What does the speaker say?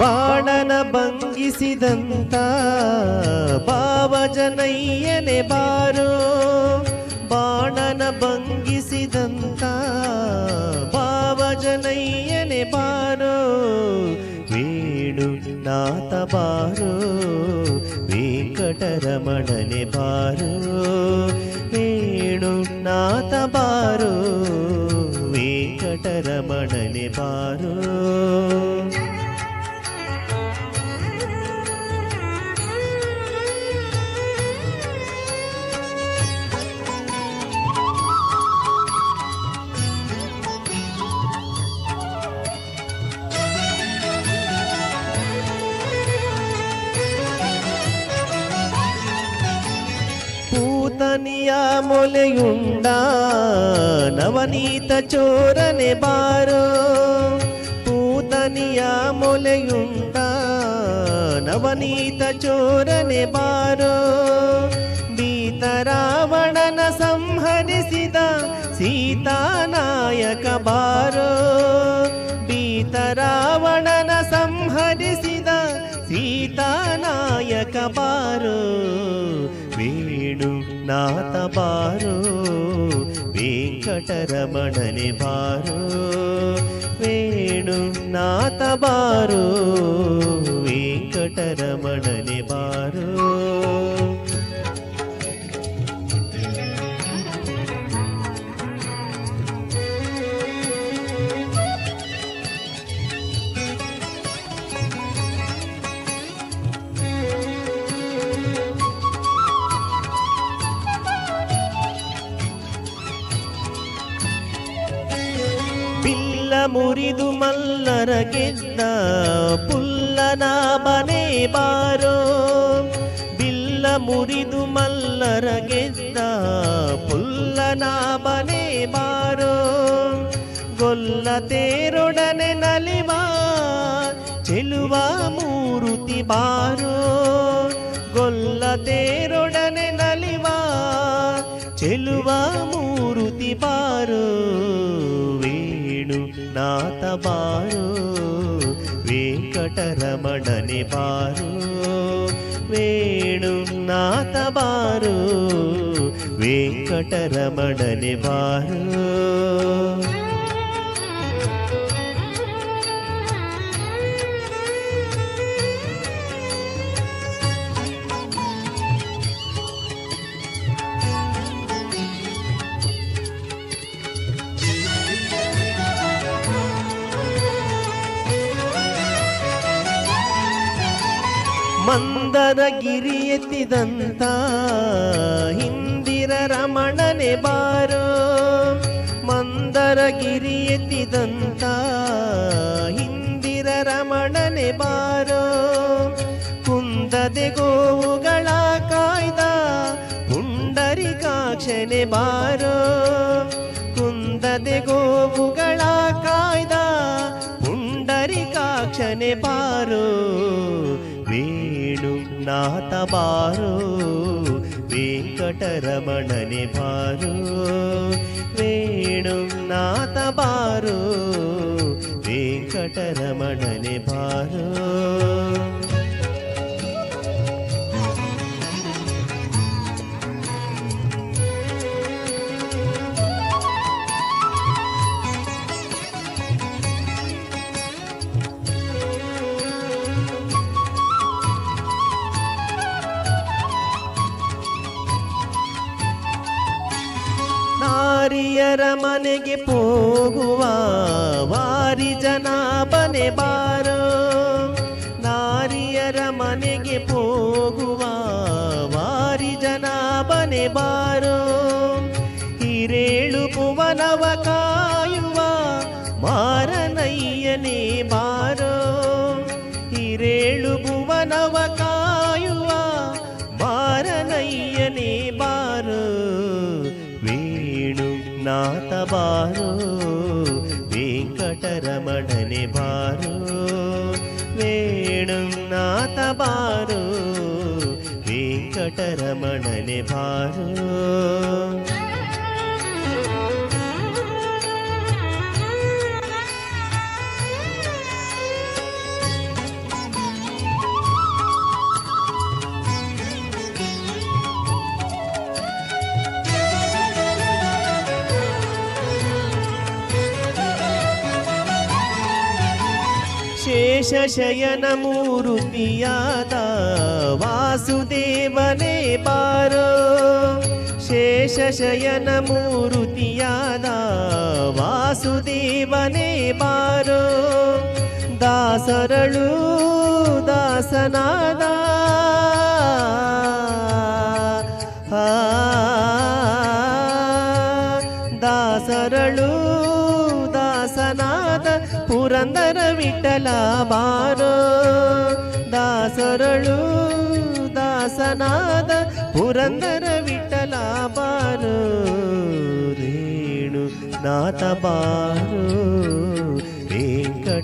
ಬಾಣನ ಭಂಗಿಸಿದಂತ ಭಾವಜನಯ್ಯನೆ ಬಾರೋ ಬಾಣನ ಭಂಗಿಸಿದಂತ ಭಾವಜನಯ್ಯನೆ ಬಾರೋ ವೇಣು ನಾಥ ಬಾರೋ ವೆಂಕಟರಮಣನೆ ಬಾರೋ ವೇಣು ನಾಥ ಬಾರೋ ವೆಂಕಟರಮಣನೆ ಬಾರೋ ಪೂತನಿಯ ಮೊಲೆಯುಂಡ ನವನೀತ ಚೋರನೆ ಬಾರೋ ಪೂತನಿಯ ಮೊಲೆಯುಂಡ ನವನೀತ ಚೋರನೆ ಬಾರೋ ಬೀತ ರಾವಣನ ಸಂಹರಿಸಿದ ಸೀತಾನಾಯಕ ಬಾರೋ ಬೀತ ರಾವಣನ వేణు నాత బారో వెంకటరమణని బారో వేణు నాత బారో వెంకటరమణని బారో ಮುರಿದು ಮಲ್ಲರ ಗೆದ್ದ ಪುಲ್ಲನ ಬನೆ ಬಾರೋ ಬಿಲ್ಲ ಮುರಿದು ಮಲ್ಲರ ಗೆದ್ದ ಪುಲ್ಲನ ಬನೆ ಬಾರೋ ಗೊಲ್ಲ ತೇರೊಡನೆ ನಲಿವಾ ಚೆಲುವ ಮೂರುತಿ ಬಾರೋ ಗೊಲ್ಲ ತೇರೊಡನೆ ನಲಿವಾ ಚೆಲುವ ಮೂರುತಿ ಬಾರೋ ವೇಣು ನಾಥ ಬಾರೋ ವೆಂಕಟರಮಣನೆ ಬಾರೋ ವೇಣು ನಾಥ ಬಾರೋ ವೆಂಕಟರಮಣನೆ ಬಾರೋ ಮಂದರ ಗಿರಿ ಎತ್ತಿದಂತ ಹಿಂದಿರ ರಮಣನೆ ಬಾರೋ. ಮಂದರ ಗಿರಿ ಎತ್ತಿದಂತ ಹಿಂದಿರ ರಮಣನೆ ಬಾರೋ. ಕುಂದದೆ ಗೋವುಗಳ ಕಾಯ್ದ ಪುಂಡರಿಕಾಕ್ಷನೆ ಬಾರೋ. ಕುಂದದೆ ಗೋವುಗಳ ಕಾಯ್ದ ಪುಂಡರಿಕಾಕ್ಷನೆ ಬಾರೋ. ವೇಣು ನಾಥ ಬಾರೋ ವೆಂಕಟರಮಣನೆ ಬಾರೋ ವೇಣು ನಾಥ ಬಾರೋ ವೆಂಕಟರಮಣನೆ ಬಾರೋ ನಾರಿಯರ ಮನೆಗೆ ಹೋಗುವ ವಾರಿ ಜನ ಬನೆ ಬಾರೋ ನಾರಿಯರ ಮನೆಗೆ ಹೋಗುವ ವಾರಿ ಜನ ಬನೆ ಬಾರೋ ಹಿರೇಳು ಭುವನವ ಕಾಯುವ ಮಾರನಯ್ಯನೇ ಬಾರೋ ಬಾರೋ ವೆಂಕಟರಮಣನೆ ಬಾರೋ ವೇಣು ನಾಥ ಬಾರೋ ವೆಂಕಟರಮಣನೆ ಬಾರೋ ಶೇಷಶಯನಮೂರುತಿಯಾದ ವಾಸುದೇವನೇ ಬಾರೋ ಶೇಷಶಯನಮೂರುತಿಯಾದ ವಾಸುದೇವನೇ ಬಾರೋ ದಾಸರಳು ದಾಸನಾದ. ದಾಸರಳು ಪುರಂದರ ವಿಠಲ ಬಾರೋ ದಾಸರಳು ದಾಸನಾದ ಪುರಂದರ ವಿಠಲ ಬಾರೋ ರೇಣು ನಾಥ ಬಾರೋ